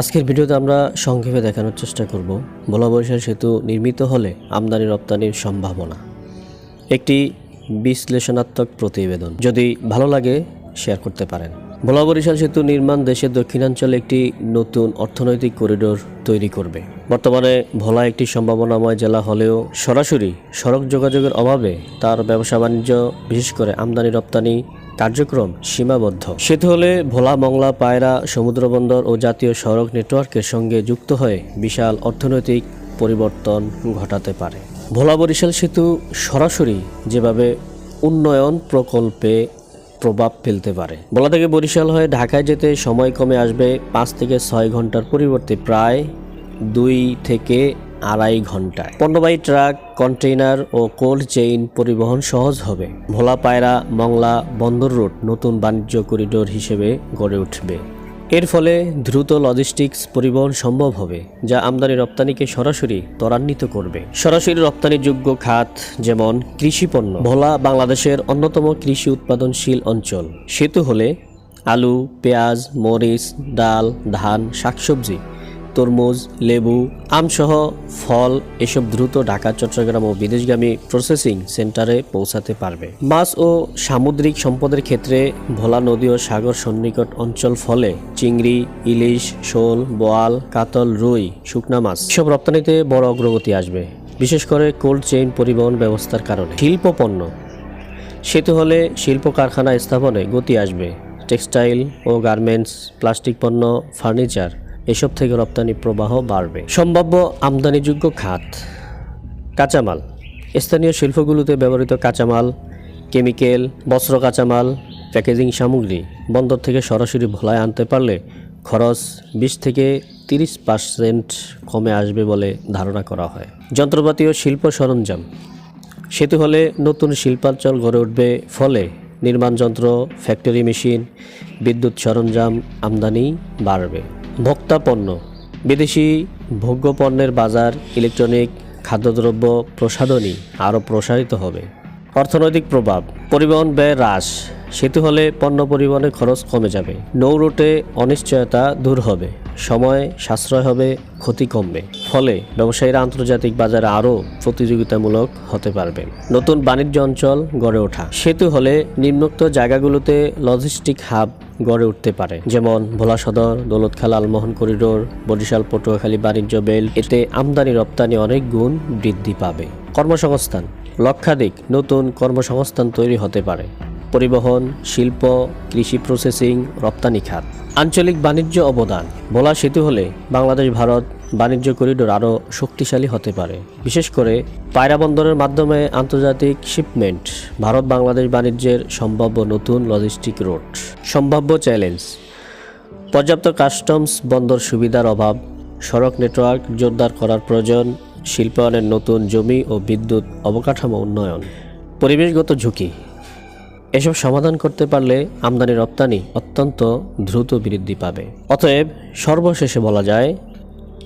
আজকের ভিডিওতে আমরা সংক্ষেপে দেখানোর চেষ্টা করব। ভোলা বরিশাল সেতু নির্মিত হলে আমদানি রপ্তানির সম্ভাবনা। একটি বিশ্লেষণাত্মক প্রতিবেদন। যদি ভালো লাগে শেয়ার করতে পারেন। ভোলা বরিশাল সেতু নির্মাণ দেশের দক্ষিণাঞ্চলে একটি নতুন অর্থনৈতিক করিডোর তৈরি করবে। বর্তমানে ভোলা একটি সম্ভাবনাময় জেলা হলেও সরাসরি সড়ক যোগাযোগের অভাবে তার ব্যবসা বাণিজ্য বিশেষ করে আমদানি রপ্তানি কার্যক্রম সীমাবদ্ধ। সেতু হলে ভোলা, মংলা, পায়রা সমুদ্রবন্দর ও জাতীয় সড়ক নেটওয়ার্কের সঙ্গে যুক্ত হয়ে বিশাল অর্থনৈতিক পরিবর্তন ঘটাতে পারে। ভোলা বরিশাল সেতু সরাসরি যেভাবে উন্নয়ন প্রকল্পে প্রভাব ফেলতে পারে। ভোলা থেকে বরিশাল হয়ে ঢাকায় যেতে সময় কমে আসবে পাঁচ থেকে ছয় ঘণ্টার পরিবর্তে প্রায় দুই থেকে আড়াই ঘন্টায়। পণ্যবাহী ট্রাক, কন্টেইনার ও কোল্ড চেইন পরিবহন সহজ হবে। ভোলা পায়রা মংলা বন্দর রুট নতুন বাণিজ্য করিডোর হিসেবে গড়ে উঠবে। এর ফলে দ্রুত লজিস্টিক্স পরিবহন সম্ভব হবে, যা আমদানি রপ্তানিকে সরাসরি ত্বরান্বিত করবে। সরাসরি রপ্তানিযোগ্য খাত যেমন কৃষি পণ্য, ভোলা বাংলাদেশের অন্যতম কৃষি উৎপাদনশীল অঞ্চল। সেতু হলে আলু, পেঁয়াজ, মরিচ, ডাল, ধান, শাকসবজি তরমুজ, লেবু, আমসহ ফল এসব দ্রুত ঢাকা, চট্টগ্রাম ও বিদেশগামী প্রসেসিং সেন্টারে পৌঁছাতে পারবে। মাছ ও সামুদ্রিক সম্পদের ক্ষেত্রে ভোলা নদী ও সাগর সন্নিকট অঞ্চল ফলে চিংড়ি, ইলিশ, শোল, বোয়াল, কাতল, রুই, শুকনা মাছ সব রপ্তানিতে বড় অগ্রগতি আসবে, বিশেষ করে কোল্ড চেইন পরিবহন ব্যবস্থার কারণে। শিল্প পণ্য, সেতু হলে শিল্প কারখানা স্থাপনে গতি আসবে, টেক্সটাইল ও গার্মেন্টস, প্লাস্টিক পণ্য, ফার্নিচার এসব থেকে রপ্তানি প্রবাহ বাড়বে। সম্ভাব্য আমদানিযোগ্য খাত, কাঁচামাল। স্থানীয় শিল্পগুলোতে ব্যবহৃত কাঁচামাল, কেমিক্যাল, বস্ত্র কাঁচামাল, প্যাকেজিং সামগ্রী বন্দর থেকে সরাসরি ভোলায় আনতে পারলে খরচ বিশ থেকে তিরিশ পার্সেন্ট কমে আসবে বলে ধারণা করা হয়। যন্ত্রপাতি ও শিল্প সরঞ্জাম। সেতু হলে নতুন শিল্পাঞ্চল গড়ে উঠবে ফলে নির্মাণ যন্ত্র, ফ্যাক্টরি মেশিন, বিদ্যুৎ সরঞ্জাম আমদানি বাড়বে। ভোক্তা পণ্য। বিদেশি ভোগ্য পণ্যের বাজার, ইলেকট্রনিক খাদ্যদ্রব্য প্রসাধনী আরও প্রসারিত হবে। অর্থনৈতিক প্রভাব, পরিবহন ব্যয় হ্রাস, সেতু হলে পণ্য পরিবহনের খরচ কমে যাবে। নৌ রুটে অনিশ্চয়তা দূর হবে। সময় সাশ্রয় হবে, ক্ষতি কমবে। ফলে ব্যবসায়ীরা আন্তর্জাতিক বাজারে আরও প্রতিযোগিতামূলক হতে পারবে। নতুন বাণিজ্য অঞ্চল গড়ে ওঠা। সেতু হলে নিম্নোক্ত জায়গাগুলোতে লজিস্টিক হাব গড়ে উঠতে পারে। যেমন ভোলা সদর, দৌলতখালা আলমোহন করিডোর, বরিশাল, পটুয়াখালী বাণিজ্য বেল্ট এতে আমদানি, রপ্তানি অনেক গুণ বৃদ্ধি পাবে। কর্মসংস্থান। লক্ষাধিক নতুন কর্মসংস্থান তৈরি হতে পারে। পরিবহন, শিল্প, কৃষি প্রসেসিং রপ্তানি খাত। আঞ্চলিক বাণিজ্য অবদান। ভোলা সেতু হলে বাংলাদেশ, ভারত বাণিজ্য করিডোর আরও শক্তিশালী হতে পারে। বিশেষ করে পায়রা বন্দরের মাধ্যমে আন্তর্জাতিক শিপমেন্ট ভারত বাংলাদেশ বাণিজ্যের সম্ভাব্য নতুন লজিস্টিক রোড সম্ভাব্য চ্যালেঞ্জ পর্যাপ্ত কাস্টমস বন্দর সুবিধার অভাব, সড়ক নেটওয়ার্ক জোরদার করার প্রয়োজন, শিল্পায়নের নতুন জমি ও বিদ্যুৎ অবকাঠামো উন্নয়ন। পরিবেশগত ঝুঁকি। এসব সমাধান করতে পারলে আমদানি রপ্তানি অত্যন্ত দ্রুত বৃদ্ধি পাবে। অতএব সর্বশেষে বলা যায়,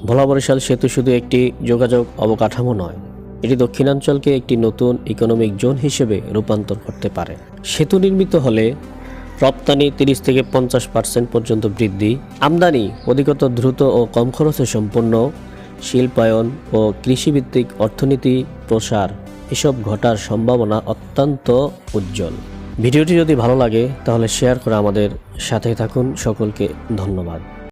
ভোলা বরিশাল সেতু শুধু একটি যোগাযোগ অবকাঠামো নয়, এটি দক্ষিণাঞ্চলকে একটি নতুন ইকোনমিক জোন হিসেবে রূপান্তর করতে পারে। সেতু নির্মিত হলে রপ্তানি তিরিশ থেকে পঞ্চাশ পার্সেন্ট পর্যন্ত বৃদ্ধি, আমদানি অধিকতর দ্রুত ও কম খরচে সম্পন্ন, শিল্পায়ন ও কৃষিভিত্তিক অর্থনীতি প্রসার, এসব ঘটার সম্ভাবনা অত্যন্ত উজ্জ্বল। ভিডিওটি যদি ভালো লাগে তাহলে শেয়ার করে আমাদের সাথে থাকুন। সকলকে ধন্যবাদ।